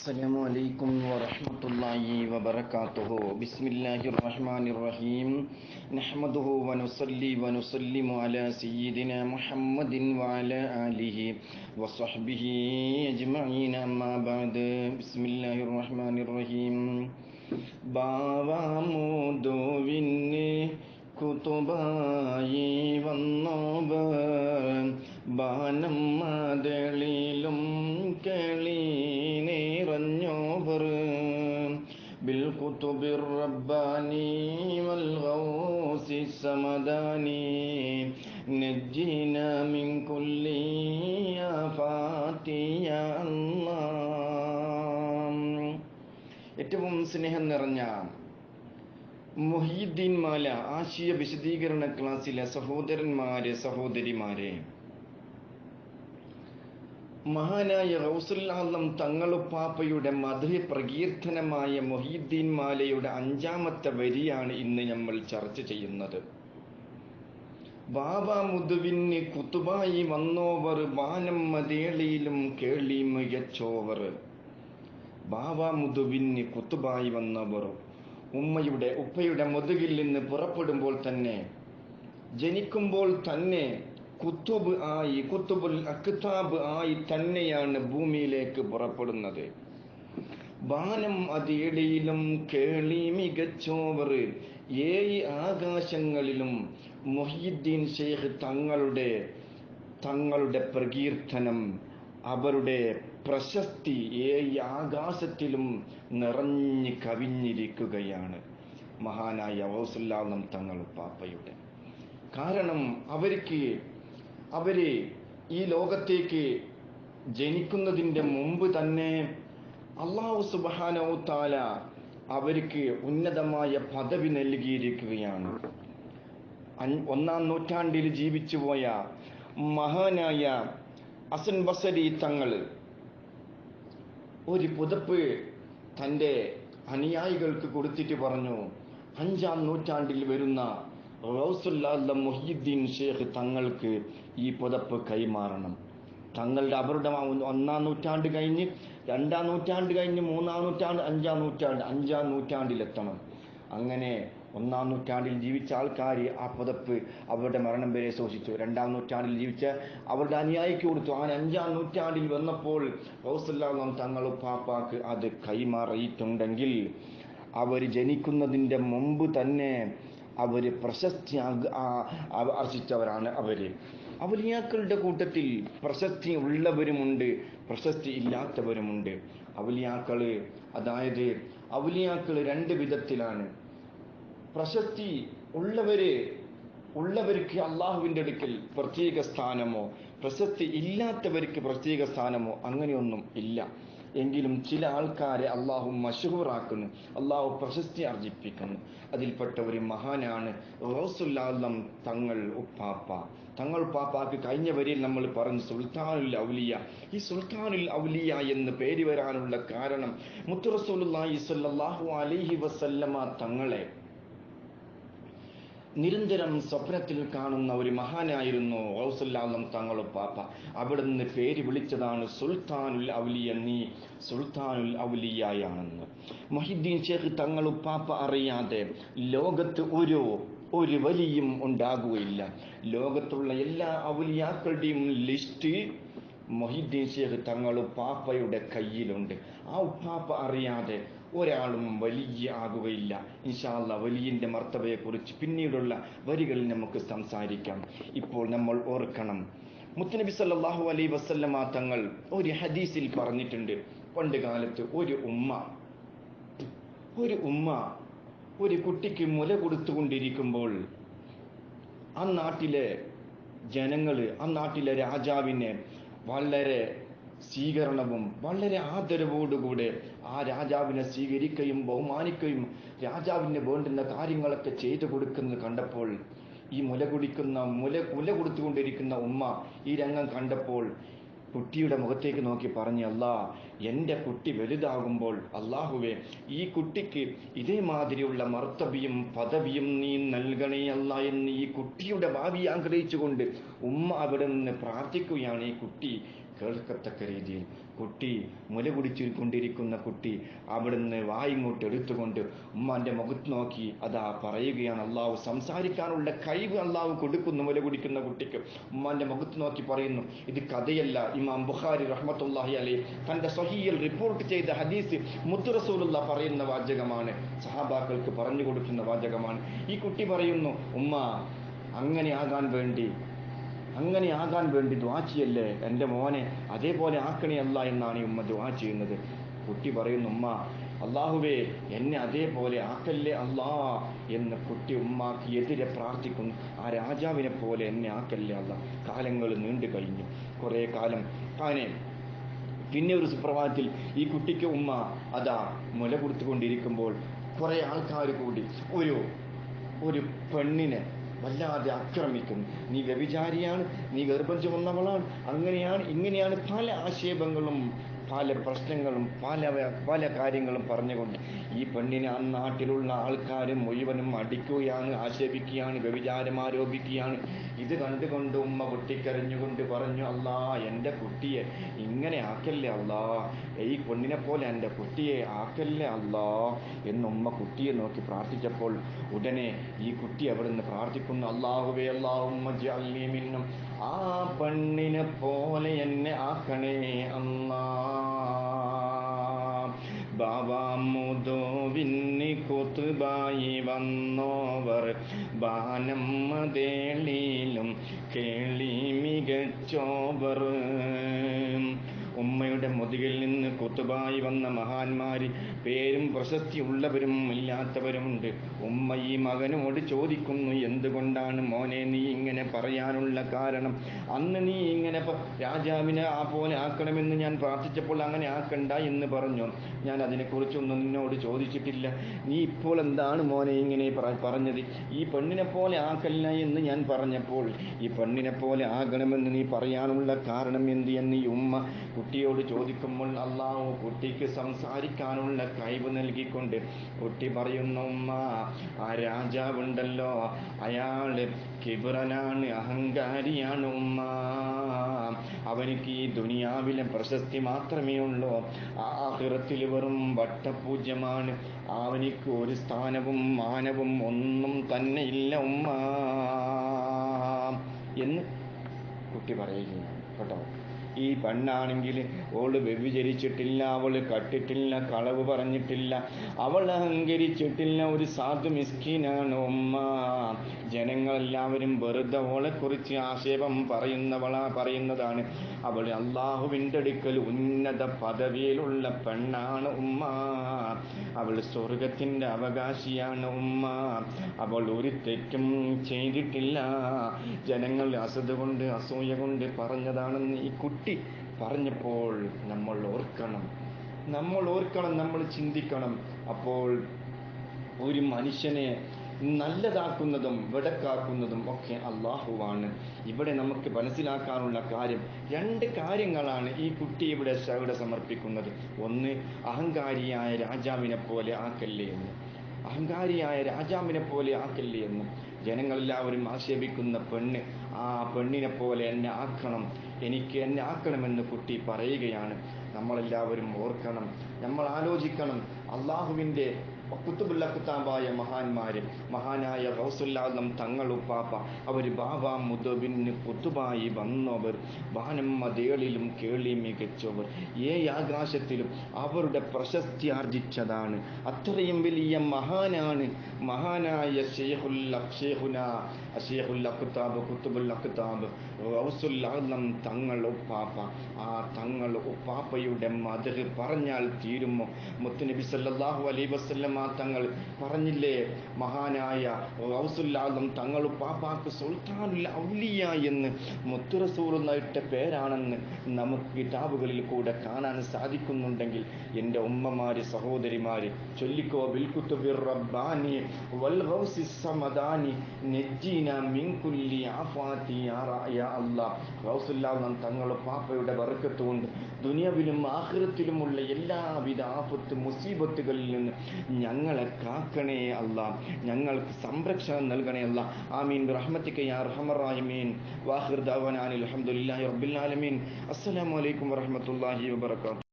السلام عليكم ورحمة الله وبركاته بسم الله الرحمن الرحيم نحمده ونصلي ونسلم على سيدنا محمد وعلى آله وصحبه أجمعين أما بعد بسم الله الرحمن الرحيم ബാവാമുദുവിന് കുതുബായി വന്നോബർ ബാനം മതളിലും الرباني والغوث السمداني نجينا من كل آفات يا الله ഏറ്റവും സ്നേഹം നിറഞ്ഞ മുഹീദ്ദീൻ മാല ആശയ വിശദീകരണ ക്ലാസ്സിലെ സഹോദരന്മാരെ സഹോദരിമാരെ മഹാനായ റൗസുൽ ആലം തങ്ങളുപ്പാപ്പയുടെ മധുര പ്രകീർത്തനമായ മൊഹീദ്ദീൻ മാലയുടെ അഞ്ചാമത്തെ വരിയാണ് ഇന്ന് നമ്മൾ ചർച്ച ചെയ്യുന്നത്. ബാബ മുതുവിന് കുത്തുബായി വന്നോവർ വാനം മതേളിയിലും കേളി മികച്ചോവർ ബാബ മുതുവിന് കുത്തുബായി വന്നവർ ഉമ്മയുടെ ഉപ്പയുടെ മുതുകിൽ നിന്ന് പുറപ്പെടുമ്പോൾ തന്നെ ജനിക്കുമ്പോൾ തന്നെ കുത്തുബ് ആയി കുത്തുബുൽ അക്താബ് ആയി തന്നെയാണ് ഭൂമിയിലേക്ക് പുറപ്പെടുന്നത്. ബാനം അതിയിടയിലും കേളി മികച്ചോവർ ഏഴ് ആകാശങ്ങളിലും മൊഹീദ്ദീൻ ഷെയ്ഖ് തങ്ങളുടെ തങ്ങളുടെ പ്രകീർത്തനം അവരുടെ പ്രശസ്തി ഏഴ് ആകാശത്തിലും നിറഞ്ഞു കവിഞ്ഞിരിക്കുകയാണ്. മഹാനായ ഔസുല്ലാദം തങ്ങൾ പാപ്പയുടെ കാരണം അവർക്ക് അവർ ഈ ലോകത്തേക്ക് ജനിക്കുന്നതിന്റെ മുമ്പ് തന്നെ അള്ളാഹു താല അവർക്ക് ഉന്നതമായ പദവി നൽകിയിരിക്കുകയാണ്. ഒന്നാം നൂറ്റാണ്ടിൽ ജീവിച്ചുപോയ മഹാനായ അസൻ ബസരി തങ്ങൾ ഒരു പുതപ്പ് തന്റെ അനുയായികൾക്ക് കൊടുത്തിട്ട് പറഞ്ഞു അഞ്ചാം നൂറ്റാണ്ടിൽ വരുന്ന റൗസുല്ലാ മൊഹീദ്ദീൻ ഷേഖ് തങ്ങൾക്ക് ഈ പുതപ്പ് കൈമാറണം. തങ്ങളുടെ അവരുടെ ഒന്നാം നൂറ്റാണ്ട് കഴിഞ്ഞ് രണ്ടാം നൂറ്റാണ്ട് കഴിഞ്ഞ് മൂന്നാം നൂറ്റാണ്ട് അഞ്ചാം നൂറ്റാണ്ട് അഞ്ചാം നൂറ്റാണ്ടിലെത്തണം. അങ്ങനെ ഒന്നാം നൂറ്റാണ്ടിൽ ജീവിച്ച ആൾക്കാർ ആ പുതപ്പ് അവരുടെ മരണം വരെ സൂക്ഷിച്ചു രണ്ടാം നൂറ്റാണ്ടിൽ ജീവിച്ച അവരുടെ അനുയായിക്ക് കൊടുത്തു. അങ്ങനെ അഞ്ചാം നൂറ്റാണ്ടിൽ വന്നപ്പോൾ റൗസല്ലാം തങ്ങൾ പാപ്പാക്ക് അത് കൈമാറിയിട്ടുണ്ടെങ്കിൽ അവർ ജനിക്കുന്നതിന്റെ മുമ്പ് തന്നെ അവർ പ്രശസ്തി ആർജിച്ചവരാണ് അവർ അവലിയാക്കളുടെ കൂട്ടത്തിൽ പ്രശസ്തി ഉള്ളവരുമുണ്ട് പ്രശസ്തി ഇല്ലാത്തവരുമുണ്ട്. അവലിയാക്കൾ അതായത് അവലിയാക്കൾ രണ്ട് വിധത്തിലാണ്. പ്രശസ്തി ഉള്ളവര് ഉള്ളവർക്ക് അള്ളാഹുവിന്റെ അടുക്കൽ പ്രത്യേക സ്ഥാനമോ പ്രശസ്തി ഇല്ലാത്തവർക്ക് പ്രത്യേക സ്ഥാനമോ അങ്ങനെയൊന്നും ഇല്ല. എങ്കിലും ചില ആൾക്കാരെ അള്ളാഹു മഷഹൂറാക്കുന്നു അള്ളാഹു പ്രശസ്തി അർജിപ്പിക്കുന്നു. അതിൽപ്പെട്ട ഒരു മഹാനാണ് റോസുല്ലാലം തങ്ങൾ ഉപ്പാപ്പ. തങ്ങൾ പാപ്പാക്ക് കഴിഞ്ഞ വരിയിൽ നമ്മൾ പറഞ്ഞു സുൽത്താനുൽ ഔലിയ. ഈ സുൽത്താനുൽ ഔലിയ എന്ന് പേര് വരാനുള്ള കാരണം മുത്തുറസുല്ലാഹി സല്ലാഹു അലൈഹി വസല്ലമ തങ്ങളെ നിരന്തരം സ്വപ്നത്തിൽ കാണുന്ന ഒരു മഹാനായിരുന്നു ഔസുല്ലാദം തങ്ങളും പാപ്പ. അവിടുന്ന് പേര് വിളിച്ചതാണ് സുൽത്താനുൽ ഔലിയ നീ സുൽത്താനുൽ ഔലിയായാണെന്ന്. മൊഹിദ്ദീൻ ഷേഖ് തങ്ങളും പാപ്പ അറിയാതെ ലോകത്ത് ഒരു ഒരു വലിയും ഉണ്ടാകുകയില്ല. ലോകത്തുള്ള എല്ലാ ഔലിയാക്കളുടെയും ലിസ്റ്റ് മൊഹിദ്ദീൻ ഷേഖ് തങ്ങളും പാപ്പയുടെ കയ്യിലുണ്ട്. ആ ഉപ്പാപ്പ അറിയാതെ ഒരാളും വലിയ ആകുകയില്ല. ഇൻഷാല്ല വലിയന്റെ മർത്തവയെക്കുറിച്ച് പിന്നീടുള്ള വരികളിൽ നമുക്ക് സംസാരിക്കാം. ഇപ്പോൾ നമ്മൾ ഓർക്കണം. മുത്തനബി സല്ലാഹു അലൈ വസല്ലമ തങ്ങൾ ഒരു ഹദീസിൽ പറഞ്ഞിട്ടുണ്ട്. പണ്ട് കാലത്ത് ഒരു ഉമ്മ ഒരു ഉമ്മ ഒരു കുട്ടിക്ക് മുല കൊടുത്തുകൊണ്ടിരിക്കുമ്പോൾ ആ നാട്ടിലെ ജനങ്ങൾ ആ നാട്ടിലെ രാജാവിനെ വളരെ സ്വീകരണവും വളരെ ആദരവോടുകൂടെ ആ രാജാവിനെ സ്വീകരിക്കുകയും ബഹുമാനിക്കുകയും രാജാവിന് വേണ്ടുന്ന കാര്യങ്ങളൊക്കെ ചെയ്തു കൊടുക്കുന്നത് കണ്ടപ്പോൾ ഈ മുല കുടിക്കുന്ന മുല മുല കൊടുത്തുകൊണ്ടിരിക്കുന്ന ഉമ്മ ഈ രംഗം കണ്ടപ്പോൾ കുട്ടിയുടെ മുഖത്തേക്ക് നോക്കി പറഞ്ഞു അല്ലാ എന്റെ കുട്ടി വലുതാകുമ്പോൾ അള്ളാഹുവെ ഈ കുട്ടിക്ക് ഇതേമാതിരിയുള്ള മർത്തബിയും പദവിയും നീ നൽകണേ അല്ല എന്ന് ഈ കുട്ടിയുടെ ഭാവി ആഗ്രഹിച്ചുകൊണ്ട് ഉമ്മ അവിടെ നിന്ന് പ്രാർത്ഥിക്കുകയാണ് ഈ കുട്ടി. കേൾക്കത്തക്ക രീതിയിൽ കുട്ടി മുല കുടിച്ചുകൊണ്ടിരിക്കുന്ന കുട്ടി അവിടുന്ന് വായിങ്ങോട്ട് എടുത്തുകൊണ്ട് ഉമ്മാന്റെ മുഖത്ത് നോക്കി അതാ പറയുകയാണ്. അള്ളാഹു സംസാരിക്കാനുള്ള കഴിവ് അള്ളാഹു കൊടുക്കുന്നു മുല കുടിക്കുന്ന കുട്ടിക്ക്. ഉമ്മാന്റെ മുഖത്ത് നോക്കി പറയുന്നു ഇത് കഥയല്ല. ഇമാം ബുഖാരി റഹ്മത്തുല്ലാഹി അലൈ തന്റെ സഹിയിൽ റിപ്പോർട്ട് ചെയ്ത ഹദീസ് മുത്തുറസൂലുള്ള പറയുന്ന വാചകമാണ്. സഹാബാക്കൾക്ക് പറഞ്ഞു കൊടുക്കുന്ന വാചകമാണ്. ഈ കുട്ടി പറയുന്നു ഉമ്മ അങ്ങനെ ആകാൻ വേണ്ടി അങ്ങനെ ആകാൻ വേണ്ടി ദ്വാ എന്റെ മോനെ അതേപോലെ ആക്കണിയല്ല എന്നാണ് ഈ ഉമ്മ ദ്വാ ചെയ്യുന്നത്. കുട്ടി പറയുന്നു ഉമ്മ അള്ളാഹുവേ എന്നെ അതേപോലെ ആക്കല്ലേ അല്ലാ എന്ന് കുട്ടി ഉമ്മാക്ക് എതിരെ പ്രാർത്ഥിക്കുന്നു. ആ രാജാവിനെ പോലെ എന്നെ ആക്കല്ലേ അല്ല കാലങ്ങൾ നീണ്ടു കഴിഞ്ഞു. കുറേ കാലം. കാനെ പിന്നെ ഒരു സുപ്രഭാതത്തിൽ ഈ കുട്ടിക്ക് ഉമ്മ അതാ മുല കൊടുത്തുകൊണ്ടിരിക്കുമ്പോൾ കുറെ ആൾക്കാർ കൂടി ഒരു ഒരു പെണ്ണിനെ വല്ലാതെ ആക്രമിക്കും നീ വ്യഭിചാരിയാണ് നീ ഗർഭം ചുമന്നവളാണ് അങ്ങനെയാണ് ഇങ്ങനെയാണ് പല ആക്ഷേപങ്ങളും പല പ്രശ്നങ്ങളും പല പല കാര്യങ്ങളും പറഞ്ഞുകൊണ്ട് ഈ പെണ്ണിനെ ആ നാട്ടിലുള്ള ആൾക്കാർ മുഴുവനും അടിക്കുകയാണ് ആക്ഷേപിക്കുകയാണ് വ്യഭിചാരം ആരോപിക്കുകയാണ്. ഇത് കണ്ടുകൊണ്ട് ഉമ്മ പൊട്ടിക്കരഞ്ഞുകൊണ്ട് പറഞ്ഞു അല്ലാ എന്റെ കുട്ടിയെ ഇങ്ങനെ ആക്കല്ലേ അല്ലാ ഈ പെണ്ണിനെ പോലെ എന്റെ കുട്ടിയെ ആക്കല്ലേ അല്ലാ എന്ന് ഉമ്മ കുട്ടിയെ നോക്കി പ്രാർത്ഥിച്ചപ്പോൾ ഉടനെ ഈ കുട്ടി അവിടുന്ന് പ്രാർത്ഥിക്കുന്നു അള്ളാഹുവേ അള്ളാഹുമ്മ ആ പെണ്ണിനെ പോലെ എന്നെ ആക്കണേ അന്നാ ബാവാമുദോവിന്നി കൊത്തുബായി വന്നോവർ. ബാനമ്മതേളിയിലും കേളി മികച്ചോവർ. ഉമ്മയുടെ മുതുകിൽ നിന്ന് കുത്തുബായി വന്ന മഹാന്മാർ പേരും പ്രശസ്തി ഉള്ളവരും ഇല്ലാത്തവരുമുണ്ട്. ഉമ്മ ഈ മകനോട് ചോദിക്കുന്നു എന്തുകൊണ്ടാണ് മോനെ നീ ഇങ്ങനെ പറയാനുള്ള കാരണം? അന്ന് നീ ഇങ്ങനെ രാജാവിനെ ആ പോലെ ആക്കണമെന്ന് ഞാൻ പ്രാർത്ഥിച്ചപ്പോൾ അങ്ങനെ ആക്കണ്ട എന്ന് പറഞ്ഞു. ഞാൻ അതിനെക്കുറിച്ചൊന്നും നിന്നോട് ചോദിച്ചിട്ടില്ല. നീ ഇപ്പോൾ എന്താണ് മോനെ ഇങ്ങനെ പറ- പറഞ്ഞത്? ഈ പെണ്ണിനെ പോലെ ആക്കല്ല എന്ന് ഞാൻ പറഞ്ഞപ്പോൾ ഈ പെണ്ണിനെ പോലെ ആകണമെന്ന് നീ പറയാനുള്ള കാരണം എന്ത്? എന്ന് ഈ ഉമ്മ കുട്ടിയോട് ചോദിക്കുമ്പോൾ അള്ളാഹു കുട്ടിക്ക് സംസാരിക്കാനുള്ള കഴിവ് നൽകിക്കൊണ്ട് കുട്ടി പറയുന്നു ഉമ്മ ആ രാജാവുണ്ടല്ലോ. അയാൾ കിബുറനാണ് അഹങ്കാരിയാണ് ഉമ്മ. അവനിക്ക് ഈ ദുനിയാവിലെ പ്രശസ്തി മാത്രമേ ഉള്ളൂ. ആഹിറത്തിൽ വെറും വട്ടപൂജ്യമാണ്. അവനിക്ക് ഒരു സ്ഥാനവും മാനവും ഒന്നും തന്നെ ഇല്ല ഉമ്മ. എന്ന് കുട്ടി പറയുകയാണ്. കേട്ടോ? ഈ പെണ്ണാണെങ്കിൽ ഓൾ വ്യഭിചരിച്ചിട്ടില്ല അവൾ കട്ടിട്ടില്ല കളവ് പറഞ്ഞിട്ടില്ല. അവൾ അഹങ്കരിച്ചിട്ടില്ല ഒരു സാധു മിസ്കിനാണ് ഉമ്മ. ജനങ്ങളെല്ലാവരും വെറുതെ ഓളെക്കുറിച്ച് ആക്ഷേപം പറയുന്നവളാ പറയുന്നതാണ്. അവൾ അള്ളാഹുവിന്റെ അടുക്കൽ ഉന്നത പദവിയിലുള്ള പെണ്ണാണ് ഉമ്മ. അവൾ സ്വർഗത്തിന്റെ അവകാശിയാണ് ഉമ്മ. അവൾ ഒരു തെറ്റും ചെയ്തിട്ടില്ല. ജനങ്ങൾ അസത് കൊണ്ട് അസൂയ കൊണ്ട് പറഞ്ഞതാണെന്ന് ഈ കുട്ടി പറഞ്ഞപ്പോൾ നമ്മൾ ഓർക്കണം. നമ്മൾ ഓർക്കണം നമ്മൾ ചിന്തിക്കണം. അപ്പോൾ ഒരു മനുഷ്യനെ നല്ലതാക്കുന്നതും വെടക്കാക്കുന്നതും ഒക്കെ അള്ളാഹുവാണ്. ഇവിടെ നമുക്ക് മനസ്സിലാക്കാനുള്ള കാര്യം രണ്ട് കാര്യങ്ങളാണ് ഈ കുട്ടി ഇവിടെ ഇവിടെ സമർപ്പിക്കുന്നത്. ഒന്ന് അഹങ്കാരിയായ രാജാവിനെ പോലെ ആക്കല്ലേ എന്ന്. അഹങ്കാരിയായ രാജാവിനെ പോലെ ആക്കല്ലേ എന്ന്. ജനങ്ങളെല്ലാവരും ആക്ഷേപിക്കുന്ന പെണ്ണ് ആ പെണ്ണിനെ പോലെ എന്നെ ആക്കണം. എനിക്ക് എന്നെ ആക്കണമെന്ന് കുട്ടി പറയുകയാണ്. നമ്മളെല്ലാവരും ഓർക്കണം നമ്മൾ ആലോചിക്കണം. അള്ളാഹുവിന്റെ കുത്തുബുല്ല കുത്താബായ മഹാന്മാര് മഹാനായ റൗസുല്ലാദം തങ്ങളുപ്പാപ്പ അവർ ബാബ മുതബിന് കുത്തുബായി വന്നവർ വാനമ്മതേളിലും കേളി മികച്ചവർ. ഏ ആകാശത്തിലും അവരുടെ പ്രശസ്തി ആർജിച്ചതാണ്. അത്രയും വലിയ മഹാനാണ് മഹാനായ ഷെയ്ഖുൽ ഷെയ്ഖുന ഷെയ്ഖുൽ അഖ്താബ് കുത്തുബുൽ അഖ്താബ് റൗസുല്ലാദം തങ്ങൾ ഉപ്പാപ്പ ആ തങ്ങൾ ഉപ്പാപ്പയുടെ മതക് പറഞ്ഞാൽ തീരുമോ? മുത്തുനബി സല്ലല്ലാഹു അലൈ വസല്ലമ തങ്ങൾ പറഞ്ഞില്ലേ? മഹാനായ റൗസുല്ലാദം തങ്ങൾ പാപ്പാക്ക് സുൽത്താനുൽ ഔലിയ എന്ന് മുത്തുറസൂർ പേരാണെന്ന് നമുക്ക് കിതാബുകളിൽ കൂടെ കാണാൻ സാധിക്കുന്നുണ്ടെങ്കിൽ എന്റെ ഉമ്മമാര് സഹോദരിമാര് ചൊല്ലിക്കോ ബിൽകുത്തുബിർ റബ്ബാനി വൽ ഗൗസി സമദാനി നെജ്ജീന മിൻ കുല്ലി ആഫാത്തി യാ അല്ലാഹ്. റൗസുല്ലാദം തങ്ങൾ പാപ്പയുടെ ബർക്കത്ത് കൊണ്ട് ദുനിയാവിലും ആഖിറത്തിലുമുള്ള എല്ലാവിധ ആപത്ത് മുസീബത്ത് ആപത്തുകളിൽ നിന്ന് ഞങ്ങളെ കാക്കണേ അല്ല. ഞങ്ങൾക്ക് സംരക്ഷണം നൽകണേ അല്ല. ആമീൻ. റഹ്മത്തിക്ക് യാ റഹമറാഹിമീൻ വാഹിർ ദാവനാൻ അലൈക്കും വറഹ്മത്തുള്ളാഹി വബറകാതുഹു.